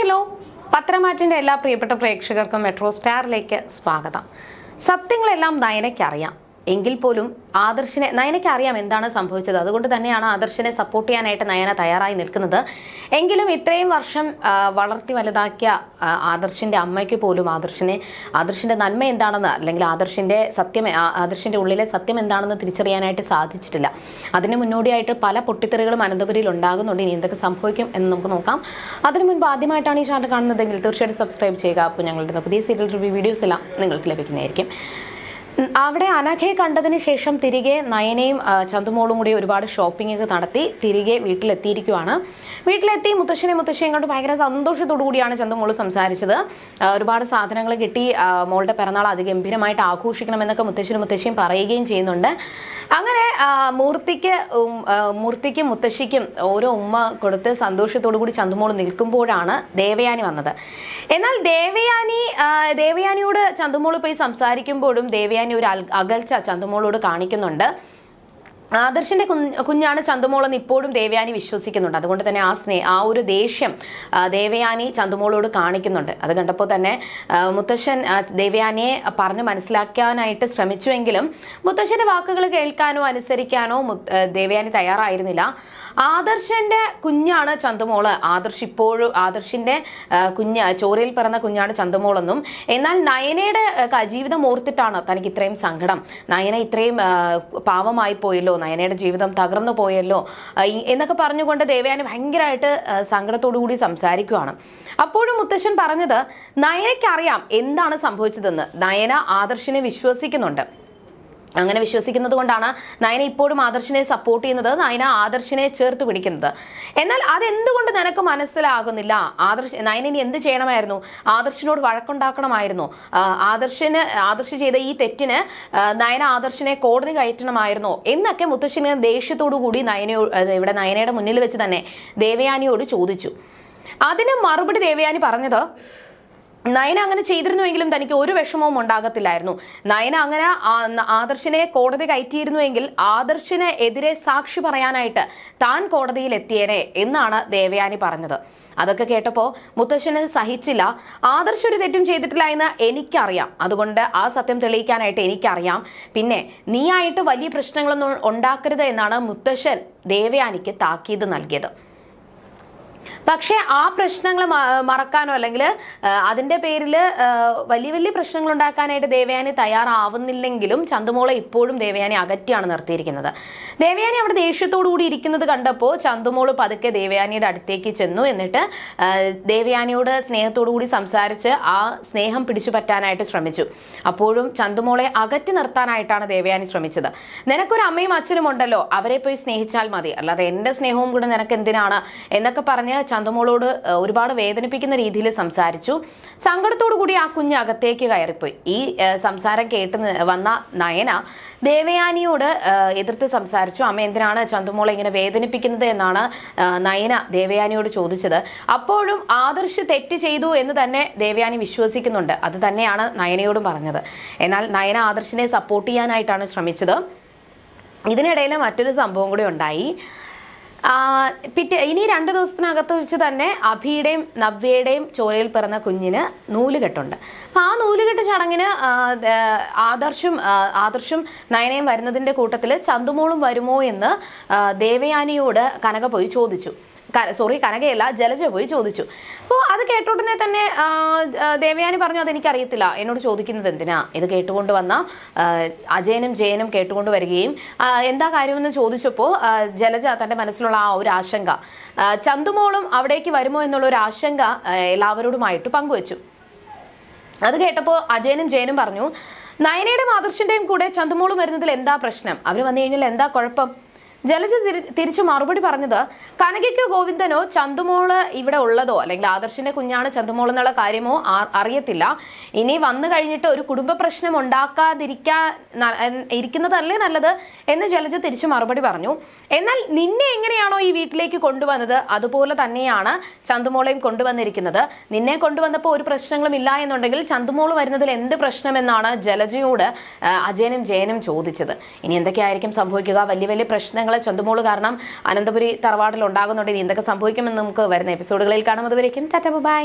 Hello പത്രമാറ്റിന്റെ എല്ലാ പ്രിയപ്പെട്ട പ്രേക്ഷകർക്കും മെട്രോ സ്റ്റാറിലേക്ക് സ്വാഗതം. സത്യങ്ങളെല്ലാം നയനയ്ക്കറിയാം. എങ്കിൽ പോലും ആദർശിനെ നയനയ്ക്ക് അറിയാം എന്താണ് സംഭവിച്ചത്. അതുകൊണ്ട് തന്നെയാണ് ആദർശിനെ സപ്പോർട്ട് ചെയ്യാനായിട്ട് നയന തയ്യാറായി നിൽക്കുന്നത്. എങ്കിലും ഇത്രയും വർഷം വളർത്തി വലുതാക്കിയ ആദർശിന്റെ അമ്മയ്ക്ക് പോലും ആദർശിനെ ആദർശിന്റെ നന്മ എന്താണെന്ന് അല്ലെങ്കിൽ ആദർശിന്റെ സത്യം ആദർശിന്റെ ഉള്ളിലെ സത്യം എന്താണെന്ന് തിരിച്ചറിയാനായിട്ട് സാധിച്ചിട്ടില്ല. അതിന് മുന്നോടിയായിട്ട് പല പൊട്ടിത്തെറികളും അനന്തപുരിയിൽ ഉണ്ടാകുന്നുണ്ട്. ഇനി എന്തൊക്കെ സംഭവിക്കും എന്ന് നമുക്ക് നോക്കാം. അതിനു മുൻപ് ആദ്യമായിട്ടാണ് ഈ ചാനൽ കാണുന്നതെങ്കിൽ തീർച്ചയായിട്ടും സബ്സ്ക്രൈബ് ചെയ്യുക. അപ്പോൾ ഞങ്ങളുടെ പുതിയ സീരിയൽ റിവ്യൂ വീഡിയോസ് എല്ലാം നിങ്ങൾക്ക് ലഭിക്കുന്നതായിരിക്കും. അവിടെ അനഘയെ കണ്ടതിന് ശേഷം തിരികെ നയനയും ചന്തുമോളും കൂടി ഒരുപാട് ഷോപ്പിംഗ് ഒക്കെ നടത്തി തിരികെ വീട്ടിലെത്തിയിരിക്കുവാണ്. വീട്ടിലെത്തി മുത്തശ്ശനെ മുത്തശ്ശിയും കണ്ട് ഭയങ്കര സന്തോഷത്തോടു കൂടിയാണ് ചന്തുമോൾ സംസാരിച്ചത്. ഒരുപാട് സാധനങ്ങൾ കിട്ടി മോളുടെ പിറന്നാൾ അതിഗംഭീരമായിട്ട് ആഘോഷിക്കണമെന്നൊക്കെ മുത്തശ്ശനും മുത്തശ്ശിയും പറയുകയും ചെയ്യുന്നുണ്ട്. അങ്ങനെ മൂർത്തിക്ക് മൂർത്തിക്കും മുത്തശ്ശിക്കും ഓരോ ഉമ്മ കൊടുത്ത് സന്തോഷത്തോടു കൂടി ചന്തുമോൾ നിൽക്കുമ്പോഴാണ് ദേവയാനി വന്നത്. എന്നാൽ ദേവയാനി ദേവയാനിയോട് ചന്തുമോൾ പോയി സംസാരിക്കുമ്പോഴും ദേവയാനി ഒരു അൽ- അകൽച്ച ചന്തുമോളോട് കാണിക്കുന്നുണ്ട്. ആദർശിന്റെ കുഞ്ഞ് കുഞ്ഞാണ് ചന്തുമോളെന്ന് ഇപ്പോഴും ദേവയാനി വിശ്വസിക്കുന്നുണ്ട്. അതുകൊണ്ട് തന്നെ ആ സ്നേ ആ ഒരു ദേഷ്യം ദേവയാനി ചന്തുമോളോട് കാണിക്കുന്നുണ്ട്. അത് കണ്ടപ്പോൾ തന്നെ മുത്തശ്ശൻ ദേവയാനിയെ പറഞ്ഞ് മനസ്സിലാക്കാനായിട്ട് ശ്രമിച്ചുവെങ്കിലും മുത്തശ്ശന്റെ വാക്കുകൾ കേൾക്കാനോ അനുസരിക്കാനോ ദേവയാനി തയ്യാറായിരുന്നില്ല. ആദർശന്റെ കുഞ്ഞാണ് ചന്തുമോൾ ആദർശ് ഇപ്പോഴും ആദർശിന്റെ കുഞ്ഞ് ചോരയിൽ പിറന്ന കുഞ്ഞാണ് ചന്തുമോളെന്നും എന്നാൽ നയനയുടെ ജീവിതം ഓർത്തിട്ടാണ് തനിക്ക് ഇത്രയും സങ്കടം. നയന ഇത്രയും പാവമായി പോയല്ലോ നയനയുടെ ജീവിതം തകർന്നു പോയല്ലോ. എന്നൊക്കെ പറഞ്ഞുകൊണ്ട് ദേവയാനി ഭയങ്കരമായിട്ട് സങ്കടത്തോടു കൂടി സംസാരിക്കുവാണ്. അപ്പോഴും മുത്തശ്ശൻ പറഞ്ഞത് നയനയ്ക്കറിയാം എന്താണ് സംഭവിച്ചതെന്ന്. നയന ആദർശിനെ വിശ്വസിക്കുന്നുണ്ട്. അങ്ങനെ വിശ്വസിക്കുന്നത് കൊണ്ടാണ് നയന ഇപ്പോഴും ആദർശിനെ സപ്പോർട്ട് ചെയ്യുന്നത്. നയന ആദർശിനെ ചേർത്ത് പിടിക്കുന്നത്. എന്നാൽ അതെന്തുകൊണ്ട് നിനക്ക് മനസ്സിലാകുന്നില്ല? ആദർശ് നയന ഇനി എന്ത് ചെയ്യണമായിരുന്നു? ആദർശിനോട് വഴക്കുണ്ടാക്കണമായിരുന്നു. ആദർശിന് ആദർശ് ചെയ്ത ഈ തെറ്റിന് നയന ആദർശിനെ കോടതി കയറ്റണമായിരുന്നോ. എന്നൊക്കെ മുത്തശ്ശിന് ദേഷ്യത്തോടു കൂടി നയനയോ ഇവിടെ നയനയുടെ മുന്നിൽ വെച്ച് തന്നെ ദേവയാനിയോട് ചോദിച്ചു. അതിന് മറുപടി ദേവയാനി പറഞ്ഞത് നയന അങ്ങനെ ചെയ്തിരുന്നുവെങ്കിലും തനിക്ക് ഒരു വിഷമവും ഉണ്ടാകത്തില്ലായിരുന്നു. നയന അങ്ങനെ ആദർശിനെ കോടതി കയറ്റിയിരുന്നുവെങ്കിൽ ആദർശിന് എതിരെ സാക്ഷി പറയാനായിട്ട് താൻ കോടതിയിൽ എത്തിയേനെ എന്നാണ് ദേവയാനി പറഞ്ഞത്. അതൊക്കെ കേട്ടപ്പോൾ മുത്തശ്ശന് സഹിച്ചില്ല. ആദർശ ഒരു തെറ്റും ചെയ്തിട്ടില്ല എന്ന് എനിക്കറിയാം. അതുകൊണ്ട് ആ സത്യം തെളിയിക്കാനായിട്ട് എനിക്കറിയാം. പിന്നെ നീയായിട്ട് വലിയ പ്രശ്നങ്ങളൊന്നും ഉണ്ടാക്കരുത് എന്നാണ് മുത്തശ്ശൻ ദേവയാനിക്ക് താക്കീത് നൽകിയത്. പക്ഷേ ആ പ്രശ്നങ്ങൾ മറക്കാനോ അല്ലെങ്കിൽ അതിന്റെ പേരിൽ വലിയ വലിയ പ്രശ്നങ്ങൾ ഉണ്ടാക്കാനായിട്ട് ദേവയാനി തയ്യാറാവുന്നില്ലെങ്കിലും ചന്തുമോളെ ഇപ്പോഴും ദേവയാനി അകറ്റിയാണ് നിർത്തിയിരിക്കുന്നത്. ദേവയാനി അവിടെ ദേഷ്യത്തോടുകൂടി ഇരിക്കുന്നത് കണ്ടപ്പോൾ ചന്തുമോൾ പതുക്കെ ദേവയാനിയുടെ അടുത്തേക്ക് ചെന്നു എന്നിട്ട് ദേവയാനിയോട് കൂടി സംസാരിച്ച് ആ സ്നേഹം പിടിച്ചു പറ്റാനായിട്ട് ശ്രമിച്ചു. അപ്പോഴും ചന്തുമോളെ അകറ്റി നിർത്താനായിട്ടാണ് ദേവയാനി ശ്രമിച്ചത്. നിനക്കൊരു അമ്മയും അച്ഛനും ഉണ്ടല്ലോ അവരെ പോയി സ്നേഹിച്ചാൽ മതി. അല്ലാതെ എന്റെ സ്നേഹവും കൂടെ നിനക്ക് എന്തിനാണ്? എന്നൊക്കെ പറഞ്ഞ് ചന്തുമോളോട് ഒരുപാട് വേദനിപ്പിക്കുന്ന രീതിയിൽ സംസാരിച്ചു. സങ്കടത്തോടു കൂടി ആ കുഞ്ഞ് അകത്തേക്ക് കയറിപ്പോയി. ഈ സംസാരം കേട്ട് വന്ന നയന ദേവയാനിയോട് എതിർത്ത് സംസാരിച്ചു. അമ്മ എന്തിനാണ് ചന്തുമോളെ ഇങ്ങനെ വേദനിപ്പിക്കുന്നത് എന്നാണ് നയന ദേവയാനിയോട് ചോദിച്ചത്. അപ്പോഴും ആദർശ് തെറ്റ് ചെയ്തു എന്ന് തന്നെ ദേവയാനി വിശ്വസിക്കുന്നുണ്ട്. അത് തന്നെയാണ് നയനയോടും പറഞ്ഞത്. എന്നാൽ നയന ആദർശിനെ സപ്പോർട്ട് ചെയ്യാനായിട്ടാണ് ശ്രമിച്ചത്. ഇതിനിടയിൽ മറ്റൊരു സംഭവം കൂടി ഉണ്ടായി. പിറ്റേ ഇനി രണ്ട് ദിവസത്തിനകത്ത് വെച്ച് തന്നെ അഭിയുടെയും നവ്യയുടെയും ചോരയിൽ പിറന്ന കുഞ്ഞിന് നൂലുകെട്ടുണ്ട്. അപ്പം ആ നൂലുകെട്ട് ചടങ്ങിന് ആദർശും ആദർശും നയനയും വരുന്നതിന്റെ കൂട്ടത്തിൽ ചന്തുമോളും വരുമോ എന്ന് ദേവയാനിയോട് കനക പോയി ചോദിച്ചു. സോറി കനകയല്ല ജലജ പോയി ചോദിച്ചു. അപ്പോൾ അത് കേട്ട ഉടനെ തന്നെ ദേവയാനി പറഞ്ഞു അതെനിക്കറിയത്തില്ല. എന്നോട് ചോദിക്കുന്നത് എന്തിനാ? ഇത് കേട്ടുകൊണ്ട് വന്ന അജയനും ജയനും കേട്ടുകൊണ്ട് വരികയും എന്താ കാര്യമെന്ന് ചോദിച്ചപ്പോൾ ജലജ തന്റെ മനസ്സിലുള്ള ആ ഒരു ആശങ്ക ചന്തുമോളും അവിടേക്ക് വരുമോ എന്നുള്ള ഒരു ആശങ്ക എല്ലാവരോടുമായിട്ട് പങ്കുവച്ചു. അത് കേട്ടപ്പോൾ അജയനും ജയനും പറഞ്ഞു നയനയുടെ മാതൃശിന്റെയും കൂടെ ചന്തുമോളും വരുന്നതിൽ എന്താ പ്രശ്നം? അവർ വന്നു കഴിഞ്ഞാൽ എന്താ കുഴപ്പം? ജലജ തിരിച്ചു മറുപടി പറഞ്ഞത് കനകയ്ക്കോ ഗോവിന്ദനോ ചന്തുമോൾ ഇവിടെ ഉള്ളതോ? അല്ലെങ്കിൽ ആദർശിന്റെ കുഞ്ഞാണ് ചന്തുമോൾ എന്നുള്ള കാര്യമോ അറിയത്തില്ല. ഇനി വന്നു കഴിഞ്ഞിട്ട് ഒരു കുടുംബ പ്രശ്നം ഉണ്ടാക്കാതിരിക്കാൻ ഇരിക്കുന്നതല്ലേ നല്ലത്? എന്ന് ജലജ തിരിച്ചു മറുപടി പറഞ്ഞു. എന്നാൽ നിന്നെ എങ്ങനെയാണോ ഈ വീട്ടിലേക്ക് കൊണ്ടുവന്നത്? അതുപോലെ തന്നെയാണ് ചന്തുമോളെയും കൊണ്ടുവന്നിരിക്കുന്നത്. നിന്നെ കൊണ്ടുവന്നപ്പോൾ ഒരു പ്രശ്നങ്ങളും ഇല്ല എന്നുണ്ടെങ്കിൽ ചന്തുമോൾ വരുന്നതിൽ എന്ത് പ്രശ്നമെന്നാണ് ജലജയോട് അജയനും ജയനും ചോദിച്ചത്. ഇനി എന്തൊക്കെയായിരിക്കും സംഭവിക്കുക? വലിയ വലിയ പ്രശ്നങ്ങൾ പ്രശ്നങ്ങൾ ചന്തുമോൾ കാരണം അനന്തപുരി തറവാടിൽ ഉണ്ടാകുന്നുണ്ട്. ഇനി എന്തൊക്കെ സംഭവിക്കുമെന്ന് നമുക്ക് വരുന്ന എപ്പിസോഡുകളിൽ കാണാം. അതുവരേക്കും ടാറ്റ ബൈ.